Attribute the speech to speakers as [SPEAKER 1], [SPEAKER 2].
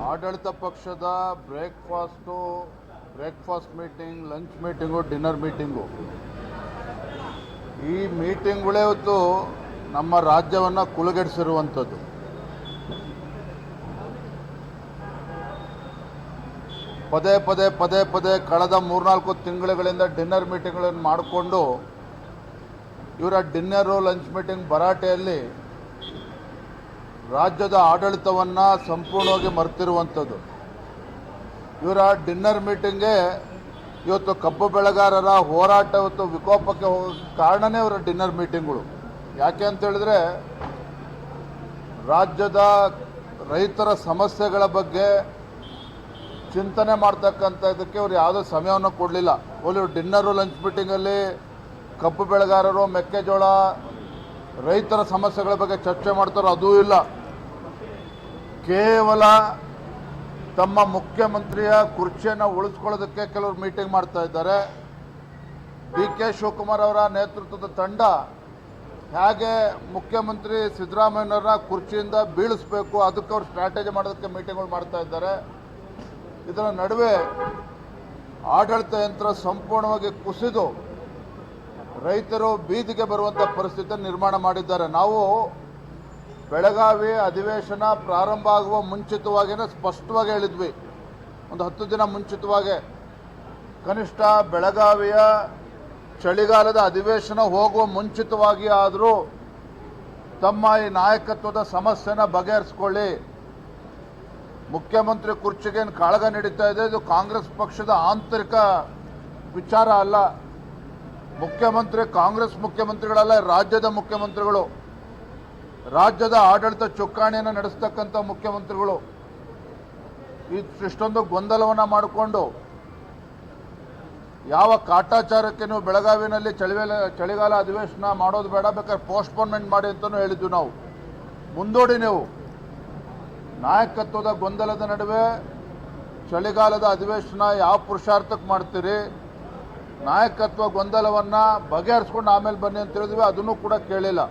[SPEAKER 1] ಆಡಳಿತ ಪಕ್ಷದ breakfast, breakfast meeting, lunch meeting, dinner meeting. ಈ ಮೀಟಿಂಗ್ಗಳೇ ಹೊತ್ತು ನಮ್ಮ ರಾಜ್ಯವನ್ನು ಕುಲಗೆಡಿಸಿರುವಂಥದ್ದು. ಪದೇ ಪದೇ ಪದೇ ಪದೇ ಕಳೆದ ಮೂರ್ನಾಲ್ಕು ತಿಂಗಳುಗಳಿಂದ ಡಿನ್ನರ್ ಮೀಟಿಂಗ್ಗಳನ್ನು ಮಾಡಿಕೊಂಡು ಇವರ ಡಿನ್ನರು, ಲಂಚ್ ಮೀಟಿಂಗ್ ಭರಾಟೆಯಲ್ಲಿ ರಾಜ್ಯದ ಆಡಳಿತವನ್ನು ಸಂಪೂರ್ಣವಾಗಿ ಮರೆತಿರುವಂಥದ್ದು. ಇವರ ಡಿನ್ನರ್ ಮೀಟಿಂಗ್ಗೆ ಇವತ್ತು ಕಬ್ಬು ಬೆಳೆಗಾರರ ಹೋರಾಟ ಇವತ್ತು ವಿಕೋಪಕ್ಕೆ ಹೋಗೋ ಕಾರಣನೇ ಇವರ ಡಿನ್ನರ್ ಮೀಟಿಂಗ್ಗಳು. ಯಾಕೆ ಅಂತ ಹೇಳಿದ್ರೆ, ರಾಜ್ಯದ ರೈತರ ಸಮಸ್ಯೆಗಳ ಬಗ್ಗೆ ಚಿಂತನೆ ಮಾಡ್ತಕ್ಕಂಥ ಇದಕ್ಕೆ ಅವ್ರು ಯಾವುದೋ ಸಮಯವನ್ನು ಕೊಡಲಿಲ್ಲ. ಓಲಿ ಡಿನ್ನರು, ಲಂಚ್ ಮೀಟಿಂಗಲ್ಲಿ ಕಬ್ಬು ಬೆಳೆಗಾರರು, ಮೆಕ್ಕೆಜೋಳ ರೈತರ ಸಮಸ್ಯೆಗಳ ಬಗ್ಗೆ ಚರ್ಚೆ ಮಾಡ್ತಾರೋ, ಅದೂ ಇಲ್ಲ. ಕೇವಲ ತಮ್ಮ ಮುಖ್ಯಮಂತ್ರಿಯ ಕುರ್ಚಿಯನ್ನು ಉಳಿಸ್ಕೊಳ್ಳೋದಕ್ಕೆ ಕೆಲವರು ಮೀಟಿಂಗ್ ಮಾಡ್ತಾ ಇದ್ದಾರೆ. ಡಿ ಕೆ ಶಿವಕುಮಾರ್ ಅವರ ನೇತೃತ್ವದ ತಂಡ ಹೇಗೆ ಮುಖ್ಯಮಂತ್ರಿ ಸಿದ್ದರಾಮಯ್ಯನವರ ಕುರ್ಚಿಯಿಂದ ಬೀಳಿಸ್ಬೇಕು, ಅದಕ್ಕೆ ಅವ್ರು ಸ್ಟ್ರಾಟಜಿ ಮಾಡೋದಕ್ಕೆ ಮೀಟಿಂಗ್ಗಳು ಮಾಡ್ತಾ ಇದ್ದಾರೆ. ಇದರ ನಡುವೆ ಆಡಳಿತ ಯಂತ್ರ ಸಂಪೂರ್ಣವಾಗಿ ಕುಸಿದು ರೈತರು ಬೀದಿಗೆ ಬರುವಂಥ ಪರಿಸ್ಥಿತಿ ನಿರ್ಮಾಣ ಮಾಡಿದ್ದಾರೆ. ನಾವು ಬೆಳಗಾವಿ ಅಧಿವೇಶನ ಪ್ರಾರಂಭ ಆಗುವ ಮುಂಚಿತವಾಗಿಯೇ ಸ್ಪಷ್ಟವಾಗಿ ಹೇಳಿದ್ವಿ. ಒಂದು ಹತ್ತು ದಿನ ಮುಂಚಿತವಾಗಿ ಕನಿಷ್ಠ ಬೆಳಗಾವಿಯ ಚಳಿಗಾಲದ ಅಧಿವೇಶನ ಹೋಗುವ ಮುಂಚಿತವಾಗಿ ಆದರೂ ತಮ್ಮ ಈ ನಾಯಕತ್ವದ ಸಮಸ್ಯೆನ ಬಗೆಹರಿಸ್ಕೊಳ್ಳಿ. ಮುಖ್ಯಮಂತ್ರಿ ಕುರ್ಚಿಗೆ ಏನು ಕಾಳಗ ನಡೀತಾ ಇದೆ. ಇದು ಕಾಂಗ್ರೆಸ್ ಪಕ್ಷದ ಆಂತರಿಕ ವಿಚಾರ ಅಲ್ಲ. ಮುಖ್ಯಮಂತ್ರಿ ಕಾಂಗ್ರೆಸ್ ಮುಖ್ಯಮಂತ್ರಿಗಳಲ್ಲ, ರಾಜ್ಯದ ಮುಖ್ಯಮಂತ್ರಿಗಳು. ರಾಜ್ಯದ ಆಡಳಿತ ಚುಕ್ಕಾಣಿಯನ್ನು ನಡೆಸ್ತಕ್ಕಂಥ ಮುಖ್ಯಮಂತ್ರಿಗಳು ಇಷ್ಟೊಂದು ಗೊಂದಲವನ್ನು ಮಾಡಿಕೊಂಡು ಯಾವ ಕಾಟಾಚಾರಕ್ಕೆ ನೀವು ಬೆಳಗಾವಿನಲ್ಲಿ ಚಳಿಗಾಲ ಚಳಿಗಾಲ ಅಧಿವೇಶನ ಮಾಡೋದು ಬೇಡ, ಬೇಕಾದ್ರೆ ಪೋಸ್ಟ್ಪೋನ್ಮೆಂಟ್ ಮಾಡಿ ಅಂತಲೂ ಹೇಳಿದ್ವಿ ನಾವು. ಮುಂದೂಡಿ ನೀವು. ನಾಯಕತ್ವದ ಗೊಂದಲದ ನಡುವೆ ಚಳಿಗಾಲದ ಅಧಿವೇಶನ ಯಾವ ಪುರುಷಾರ್ಥಕ್ಕೆ ಮಾಡ್ತೀರಿ? ನಾಯಕತ್ವ ಗೊಂದಲವನ್ನು ಬಗೆಹರಿಸ್ಕೊಂಡು ಆಮೇಲೆ ಬನ್ನಿ ಅಂತ ಹೇಳಿದ್ವಿ, ಅದನ್ನು ಕೂಡ ಕೇಳಿಲ್ಲ.